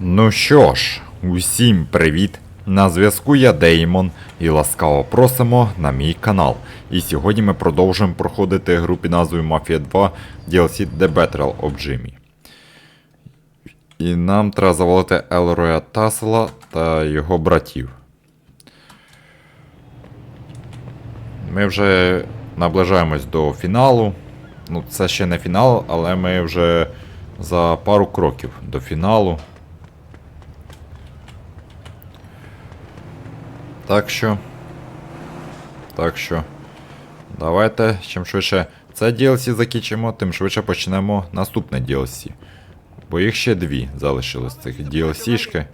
Ну що ж, усім привіт! На зв'язку я Деймон і ласкаво просимо на мій канал. І сьогодні ми продовжуємо проходити гру під назвою Mafia 2 DLC The Battle of Jimmy. І нам треба завалити Елроя Тасела та його братів. Ми вже наближаємось до фіналу. Ну, це ще не фінал, але ми вже за пару кроків до фіналу. Так що. Так що. Давайте чим швидше це DLC закінчимо, тим швидше почнемо наступне DLC. Бо їх ще дві залишилось цих DLC-шки.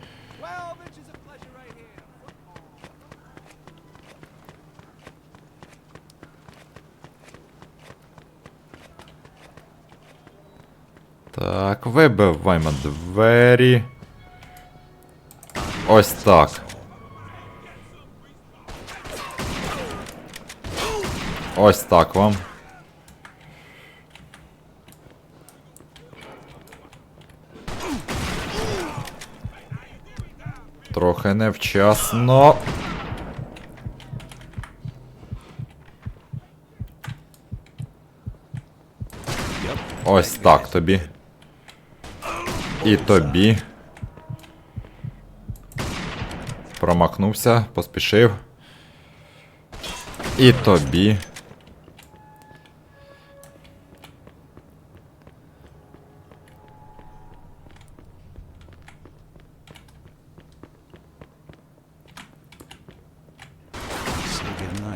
Так, вибиваємо двері. Ось так. Ось так вам. Трохи невчасно. Ось так тобі. І тобі. Промахнувся, поспішив. І тобі.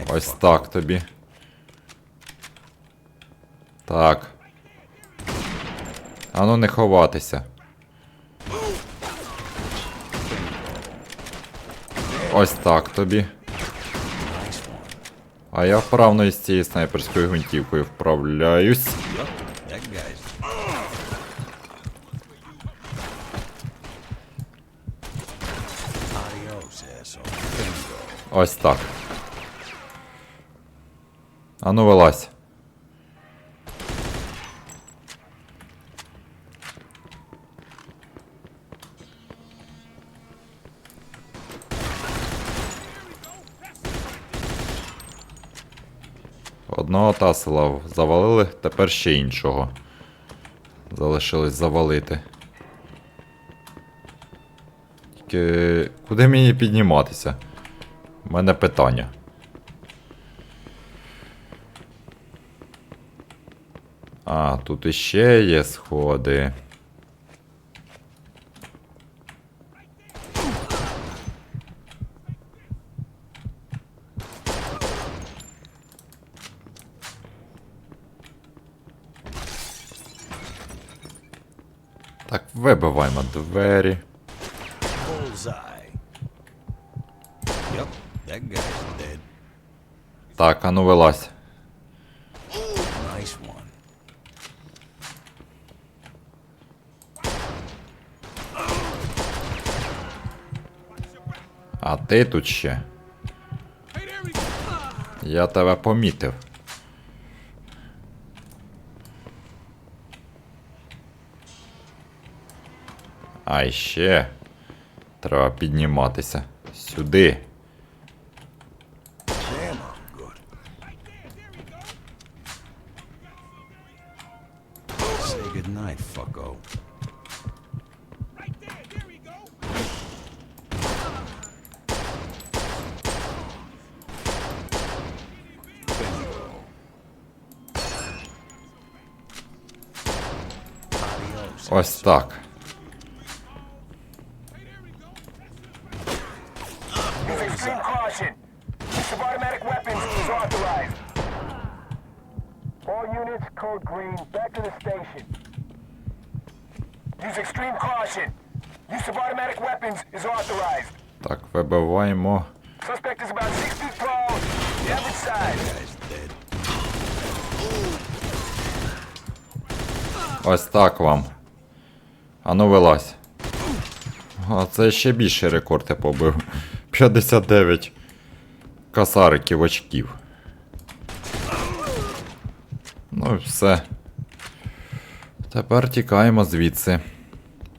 Ось так тобі. Так. Ану не ховатися. Ось так тобі. А я вправно із цією снайперською гвинтівкою вправляюсь. Ось так. Ану вилазь. Одного тасела завалили, тепер ще іншого. Залишилось завалити. Тільки куди мені підніматися? У мене питання. А, тут іще є сходи. Так, вибиваємо двері. Так, а ну вилазь. А ти тут ще. Я тебе помітив. А ще треба підніматися сюди. Average size. Guy's dead. Ось так вам. Ану вилазь. А це ще більше рекорд я побив. 59 касариків очків. Ну і все. Тепер тікаємо звідси.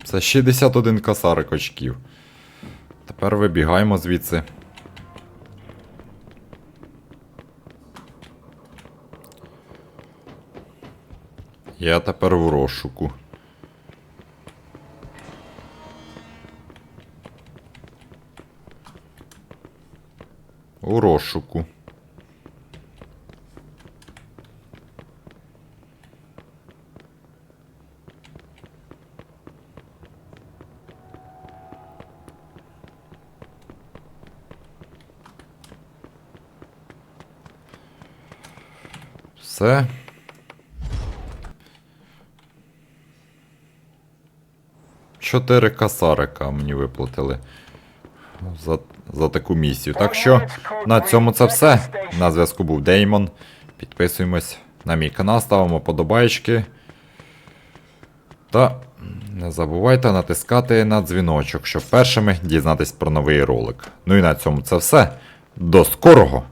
Це 61 косарик очків. Тепер вибігаємо звідси. Я тепер в розшуку. У розшуку. Все. Чотири касарика мені виплатили за, за таку місію. Так що на цьому це все. На зв'язку був Деймон. Підписуємось на мій канал, ставимо подобайки. Та не забувайте натискати на дзвіночок, щоб першими дізнатись про новий ролик. Ну і на цьому це все. До скорого!